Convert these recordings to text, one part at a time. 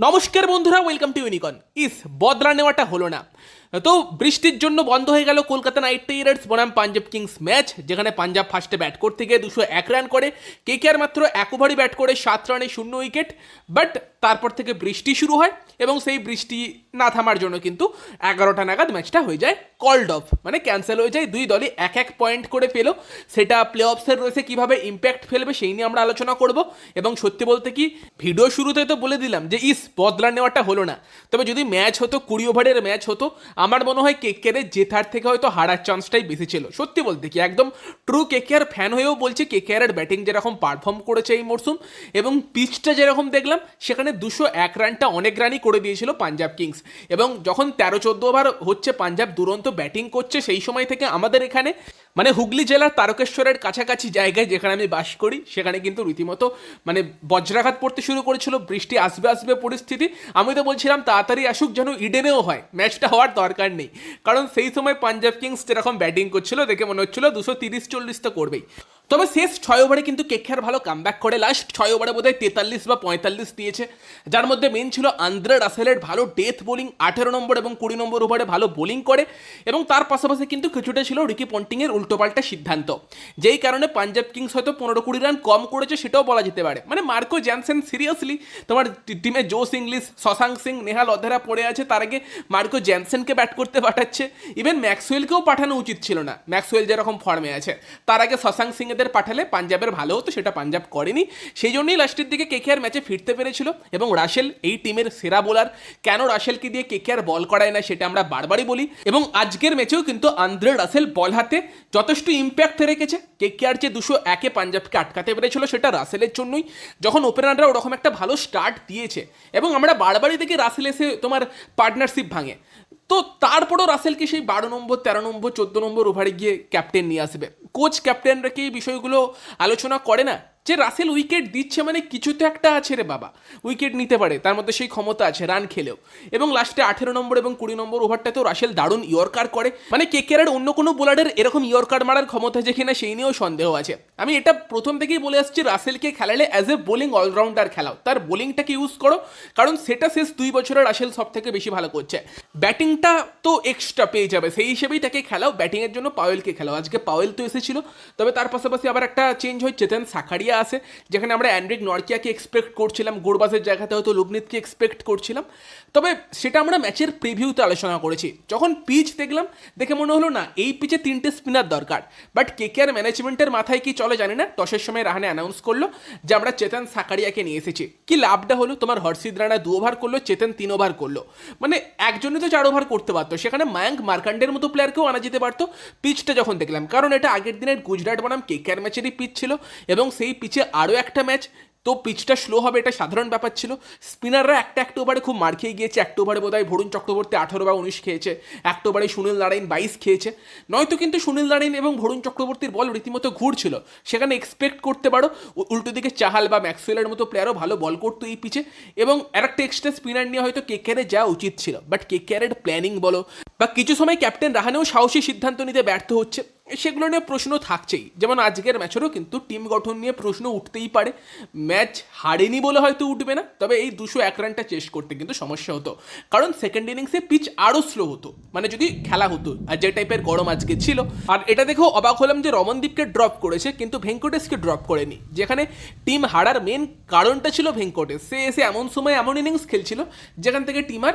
নমস্কার বন্ধুরা welcome to ইউনিকন ইস বদলা নেওয়াটা হলো না। তো বৃষ্টির জন্য বন্ধ হয়ে গেল কলকাতা নাইট রাইডার্স। বনাম পাঞ্জাব কিংস ম্যাচ, যেখানে পাঞ্জাব ফার্স্টে ব্যাট করতে গিয়ে দুশো এক রান করে। কে কে আর মাত্র এক ওভারই ব্যাট করে, সাত রানে শূন্য উইকেট বাট তারপর থেকে বৃষ্টি শুরু হয় এবং সেই বৃষ্টি না থামার জন্য কিন্তু এগারোটা নাগাদ ম্যাচটা হয়ে যায় কল্ড অফ মানে ক্যান্সেল হয়ে যায়। দুই দলই এক এক পয়েন্ট করে পেল। সেটা প্লে অফসের রয়েছে কীভাবে ইম্প্যাক্ট ফেলবে সেই নিয়ে আমরা আলোচনা করব। এবং সত্যি বলতে কি ভিডিও শুরুতে তো বলে দিলাম যে, ইস, বদলা নেওয়াটা হলো না। তবে যদি ম্যাচ হতো, কুড়ি ওভারের ম্যাচ হতো আমার মনে হয় কেকেরে জেতার থেকে হয়তো হারার চান্সটাই বেশি ছিল। সত্যি বলতে কি, একদম ট্রু কেকেআর ফ্যান হয়েও বলছি কেকেআরের ব্যাটিং যেরকম পারফর্ম করেছে এই মরশুম এবং পিচটা যেরকম দেখলাম, সেখানে দুশো এক রানটা অনেক রানই করে দিয়েছিল পাঞ্জাব কিংস এবং যখন তেরো চোদ্দ ওভার হচ্ছে পাঞ্জাব দুরন্ত ব্যাটিং করছে, সেই সময় থেকে আমাদের এখানে মানে হুগলি জেলার তারকেশ্বরের কাছাকাছি জায়গায় যেখানে আমি বাস করি, সেখানে কিন্তু রীতিমতো মানে বজ্রাঘাত পড়তে শুরু করেছিল, বৃষ্টি আসবে আসবে পরিস্থিতি। আমি তো বলছিলাম, তাড়াতাড়ি আসুক যেন ইডেনেও হয়, ম্যাচটা হওয়ার দরকার নেই। কারণ সেই সময় পাঞ্জাব কিংস যেরকম ব্যাটিং করছিল, দেখে মনে হচ্ছিল দুশো তিরিশ চল্লিশ তো করবেই। তবে শেষ ছয় ওভারে কিন্তু কেকেআর ভালো কামব্যাক করে। লাস্ট ছয় ওভারে বোধহয় তেতাল্লিশ বা পঁয়তাল্লিশ দিয়েছে। যার মধ্যে মেন ছিল আন্দ্রে রাসেলের ভালো ডেথ বোলিং আঠেরো নম্বর এবং কুড়ি নম্বর ওভারে ভালো বোলিং করে এবং তার পাশাপাশি কিন্তু কিছুটা ছিল রিকি পন্টিংয়ের উল্টোপাল্টা সিদ্ধান্ত। যেই কারণে পাঞ্জাব কিংস হয়তো পনেরো কুড়ি রান কম করেছে সেটাও বলা যেতে পারে। মানে মার্কো জ্যানসেন সিরিয়াসলি তোমার টিমে জোস ইংলিশ, শশাঙ্ক সিং, নেহাল অধেরা পড়ে আছে। তার আগে মার্কো জ্যানসেনকে ব্যাট করতে পাঠাচ্ছে। ইভেন ম্যাক্সওয়েলকেও পাঠানো উচিত ছিল না। ম্যাক্সওয়েল যেরকম ফর্মে আছে। তার আগে শশাঙ্ক সিং এদের পাঠালে পাঞ্জাবের ভালো হতো, সেটা পাঞ্জাব করেনি। সেই জন্যই লাস্টের দিকে কেকেআর ম্যাচে ফিরতে পেরেছিল এবং রাসেল এই টিমের সেরা বোলার। কেন রাসেলকে দিয়ে কেকেআর বল করায় না, সেটা আমরা বারবারই বলি। এবং আজকের ম্যাচেও কিন্তু আন্দ্রে রাসেল বল হাতে যথেষ্ট ইম্প্যাক্ট রেখেছে। কেকেআর যে দুশো একে পাঞ্জাবকে আটকাতে পেরেছিল, সেটা রাসেলের জন্যই। যখন ওপেনাররা ওরকম একটা ভালো স্টার্ট দিয়েছে, এবং আমরা বারবারই দেখি রাসেল এসে তোমার পার্টনারশিপ ভাঙে। তো তারপরও রাসেলকে সেই বারো নম্বর, তেরো নম্বর, চোদ্দ নম্বর ওভারে গিয়ে ক্যাপ্টেন নিয়ে আসবে। কোচ ক্যাপ্টেনরা কি এই বিষয়গুলো আলোচনা করে না? যে রাসেল উইকেট দিচ্ছে মানে কিছু তো একটা আছে রে বাবা। উইকেট নিতে পারে, তার মধ্যে সেই ক্ষমতা আছে, রান খেলেও। এবং লাস্টে আঠেরো নম্বর এবং কুড়ি নম্বর ওভারটাতেও রাসেল দারুণ ইয়র্কার করে। মানে কে কেকেআর অন্য কোনো বোলারের এরকম ইয়র্কার মারার ক্ষমতা যে কিনা সেই নিয়েও সন্দেহ আছে। আমি এটা প্রথম থেকেই বলে আসছি, রাসেলকে খেলালে অ্যাজ এ বোলিং অলরাউন্ডার খেলাও। তার বোলিংটাকে ইউজ করো? কারণ সেটা শেষ দুই বছরে রাসেল সব থেকে বেশি ভালো করছে। ব্যাটিংটা তো এক্সট্রা পেয়ে যাবে, সেই হিসেবেই তাকে খেলাও। ব্যাটিংয়ের জন্য পাওয়েলকে খেলাও। আজকে পাওয়েল তো এসেছিল, তবে তার পাশাপাশি আবার একটা চেঞ্জ হয়, চেতন সাকারিয়া আছে, যেখানে আমরা অ্যান্ড্রিক নরকিয়াকে এক্সপেক্ট করছিলাম গোড়বাসের জায়গাতে হয়তো লুবনিতকে এক্সপেক্ট করছিলাম। তবে সেটা আমরা ম্যাচের প্রিভিউতে আলোচনা করেছি। যখন পিচ দেখলাম, দেখে মনে হলো না, এই পিচে তিনটে স্পিনার দরকার। বাট কেকেআর ম্যানেজমেন্টের মাথায় কি চলে জানি না, দশের সময় রাহানে অ্যানাউন্স করল যে আমরা চেতন সাকারিয়াকে নিয়ে এসেছি। কি লাভটা হলো? তোমার হর্ষিদ রানা দু ওভার করল চেতন তিন ওভার করল। মানে একজনই তো চার ওভার করতে পারতো। সেখানে মায়াঙ্ক মার্কান্ডের মতো প্লেয়ারকেও আনা যেতে পারতো। পিচটা যখন দেখলাম, কারণ এটা আগের দিনের গুজরাট বনাম কেকেআর ম্যাচেরই পিচ ছিল এবং সেই পিচে আরও একটা ম্যাচ। তো পিচটা স্লো হবে, এটা সাধারণ ব্যাপার ছিল। স্পিনাররা একটা একটা ওভারে খুব মার খেয়ে গিয়েছে। একটা ওভারে বোধ হয় ভরুণ চক্রবর্তী আঠারো বা উনিশ খেয়েছে। একটা ওভারে সুনীল নারায়ণ বাইশ খেয়েছে। নয়তো কিন্তু সুনীল নারায়ণ এবং ভরুণ চক্রবর্তীর বল রীতিমতো ঘুরছিল। সেখানে এক্সপেক্ট করতে পারো উল্টো দিকে চাহাল বা ম্যাক্সওয়েলের মতো প্লেয়ারও ভালো বল করতো এই পিচে। এবং আর একটা এক্সট্রা স্পিনার নিয়ে হয়তো কে কেকেআরে যাওয়া উচিত ছিল। বাট কে কেকেআরের প্ল্যানিং বলো, বা কিছু সময় ক্যাপ্টেন রাহানেও সাহসী সিদ্ধান্ত নিতে ব্যর্থ হচ্ছে। সেগুলো নিয়ে প্রশ্ন থাকছেই। যেমন আজকের ম্যাচেরও কিন্তু টিম গঠন নিয়ে প্রশ্ন উঠতেই পারে। ম্যাচ হারেনি বলে হয়তো উঠবে না, তবে এই দুশো এক রানটা চেস করতে কিন্তু সমস্যা হতো। কারণ সেকেন্ড ইনিংসে পিচ আরও স্লো হতো মানে যদি খেলা হতো, আর যে টাইপের গরম আজকে ছিল। আর এটা দেখেও অবাক হলাম যে রমনদীপকে ড্রপ করেছে, কিন্তু ভেঙ্কটেশকে ড্রপ করেনি। যেখানে টিম হারার মেন কারণটা ছিল ভেঙ্কটেশ। সে এসে এমন সময় এমন ইনিংস খেলছিল, যেখান থেকে টিম আর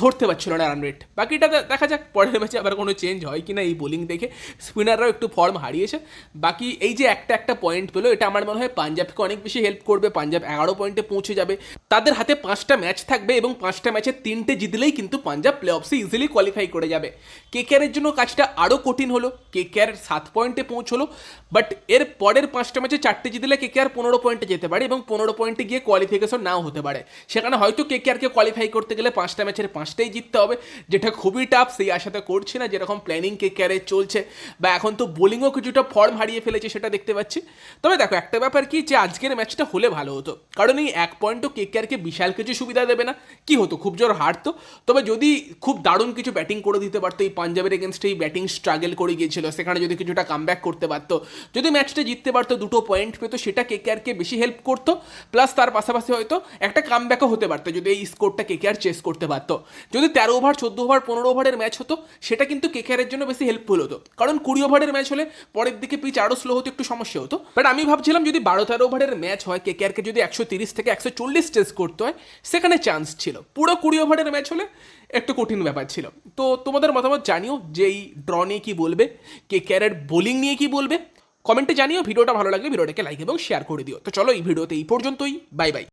ধরতে পারছিল না রান রেট বাকিটা দেখা যাক, পরের ম্যাচে আবার কোনো চেঞ্জ হয় কিনা এই বোলিং দেখে। স্পিনাররাও একটু ফর্ম হারিয়েছে। বাকি এই যে একটা একটা পয়েন্ট পেল, এটা আমার মনে হয় পাঞ্জাবকে অনেক বেশি হেল্প করবে। পাঞ্জাব এগারো পয়েন্টে পৌঁছে যাবে। তাদের হাতে পাঁচটা ম্যাচ থাকবে এবং পাঁচটা ম্যাচে তিনটে জিতলেই কিন্তু পাঞ্জাব প্লে অফসে ইজিলি কোয়ালিফাই করে যাবে। কে কেকেআরের জন্য কাজটা আরও কঠিন হলো। কে কেকেআর সাত পয়েন্টে পৌঁছলো। বাট এর পরের পাঁচটা ম্যাচে চারটে জিতলে কে কেকেআর পনেরো পয়েন্টে যেতে পারে এবং পনেরো পয়েন্টে গিয়ে কোয়ালিফিকেশন নাও হতে পারে। সেখানে হয়তো কে কেকেআরকে কোয়ালিফাই করতে গেলে পাঁচটা ম্যাচের পাঁচটাই জিততে হবে, যেটা খুবই টাফ সেই আশাটা করছি না, যেরকম প্ল্যানিং কে ক্যারে চলছে, বা এখন তো বোলিংও কিছুটা ফর্ম হারিয়ে ফেলেছে সেটা দেখতে পাচ্ছি। তবে দেখো, একটা ব্যাপার কি, যে আজকের ম্যাচটা হলে ভালো হতো, কারণ এই এক পয়েন্টও কে কেআরকে বিশাল কিছু সুবিধা দেবে না, কি হতো, খুব জোর হারতো। তবে যদি খুব দারুণ কিছু ব্যাটিং করে দিতে পারতো, এই পাঞ্জাবের এগেনস্টে এই ব্যাটিং স্ট্রাগল করে গিয়েছিল, সেখানে যদি কিছুটা কামব্যাক করতে পারতো, যদি ম্যাচটা জিততে পারতো, দুটো পয়েন্ট পেতো, সেটা কে কেআরকে বেশি হেল্প করতো প্লাস তার পাশাপাশি হয়তো একটা কামব্যাকও হতে পারতো, যদি এই স্কোরটা কে কেআর চেস করতে পারতো। যদি তেরো ওভার, চোদ্দ ওভার, পনেরো ওভারের ম্যাচ হতো, সেটা কিন্তু কে কেআরের জন্য বেশি হেল্পফুল হতো। কারণ কুড়ি ওভারের ম্যাচ হলে পরের দিকে পিচ আরও স্লো হতো, একটু সমস্যা হতো। বাট আমি ভাবছিলাম যদি বারো, তেরো ওভারের ম্যাচ হয় কে কেআরকে যদি একশো তিরিশ থেকে একশো চল্লিশ টেস্ট করতে হয়, সেখানে চান্স ছিল। পুরো কুড়ি ওভারের ম্যাচ হলে একটু কঠিন ব্যাপার ছিল। তো তোমাদের মতামত জানিও যে এই ড্র নিয়ে কি বলবে কে কেয়ারের বোলিং নিয়ে কি বলবে? কমেন্টে জানিও, ভিডিওটা ভালো লাগলে ভিডিওটাকে লাইক এবং শেয়ার করে দিও। তো চলো এই ভিডিওতে এই পর্যন্তই। Bye bye